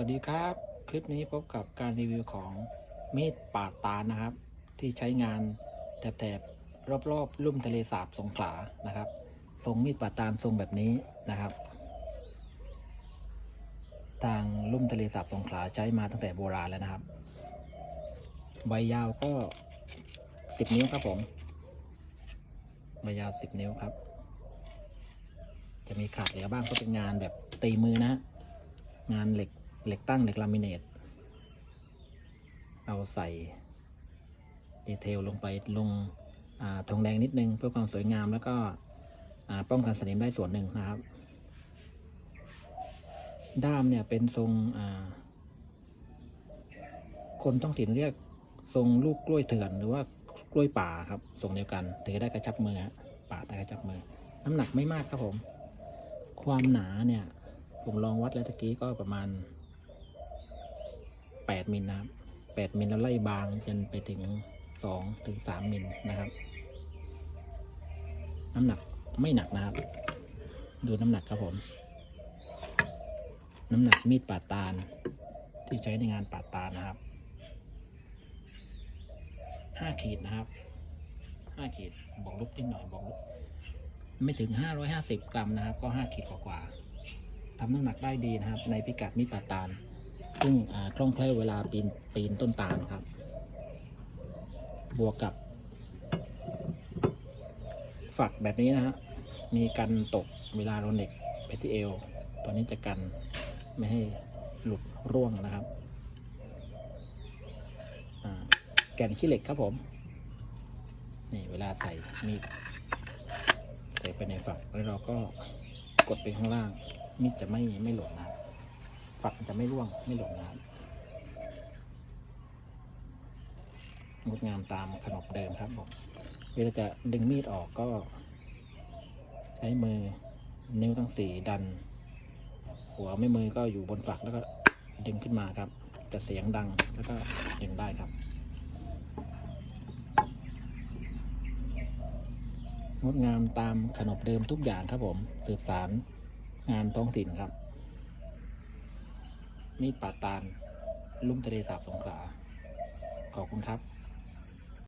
วัสดีครับ คลิปนี้พบกับการรีวิวของมีดปาดตานะครับ ที่ใช้งานแถบๆรอบๆลุ่มทะเลสาบสงขลานะครับทรงมีดปาดตาทรงแบบนี้นะครับ ทางลุ่มทะเลสาบสงขลาใช้มาตั้งแต่โบราณแล้วนะครับ ใบยาวก็ 10 นิ้วครับผมใบยาว 10 นิ้วครับ จะมีขาดเหลือบ้างก็เป็นงานแบบตีมือนะ งานเหล็ก เหล็กตั้งเหล็กลามิเนตเอาใส่ดีเทลลงไปลงทองแดงนิดนึงเพื่อความสวยงามแล้วก็ป้องกันสนิมได้ส่วนหนึ่งนะครับ ด้ามเนี่ยเป็นทรงคนท้องถิ่นเรียกทรงลูกกล้วยเถื่อนหรือว่ากล้วยป่าครับทรงเดียวกันถือได้กระชับมือป่าได้กระชับมือ น้ำหนักไม่มากครับผม ความหนาเนี่ยผมลองวัดแล้วตะกี้ก็ประมาณ 8มิลนะครับ8มิลแล้วไล่บางจนไปถึง2ถึง3มิลนะครับ น้ำหนักไม่หนักนะครับ ดูน้ำหนักครับผม น้ำหนักมีดปาดตาล ที่ใช้ในงานปาดตาลนะครับ5ขีดนะครับ5ขีดบอกลุกนิดหน่อยบอกลุกไม่ถึง 550 กรัมนะครับ ก็ 5 ขีดกว่าๆทำน้ำหนักได้ดีนะครับ ในพิกัดมีดปาดตาล ซึ่งคล่องแคล่วเวลาปีนปีนต้นตาลครับ บวกกับ ฝักแบบนี้นะฮะ มีกันตกเวลาเราเหน็กไปที่เอว ตัวนี้จะกันไม่ให้หลุดร่วงนะครับ แก่นขี้เหล็กครับผม นี่เวลาใส่มีดใส่ไปในฝักแล้วเราก็กดไปข้างล่างมีดจะไม่ไม่หล่นนะครับ ฝักจะไม่ร่วงไม่หล่นนะครับงดงามตามขนบเดิมครับผมเวลาจะดึงมีดออกก็ ใช้มือนิ้วทั้งสี่ดัน หัวไม่มือก็อยู่บนฝักแล้วก็ดึงขึ้นมาครับจะเสียงดังแล้วก็ดึงได้ครับงดงามตามขนบเดิมทุกอย่างครับผม สืบสารงานท้องถิ่นครับ มีดปาตาลลุ่มทะเลสาบสงขลา ขอบคุณครับ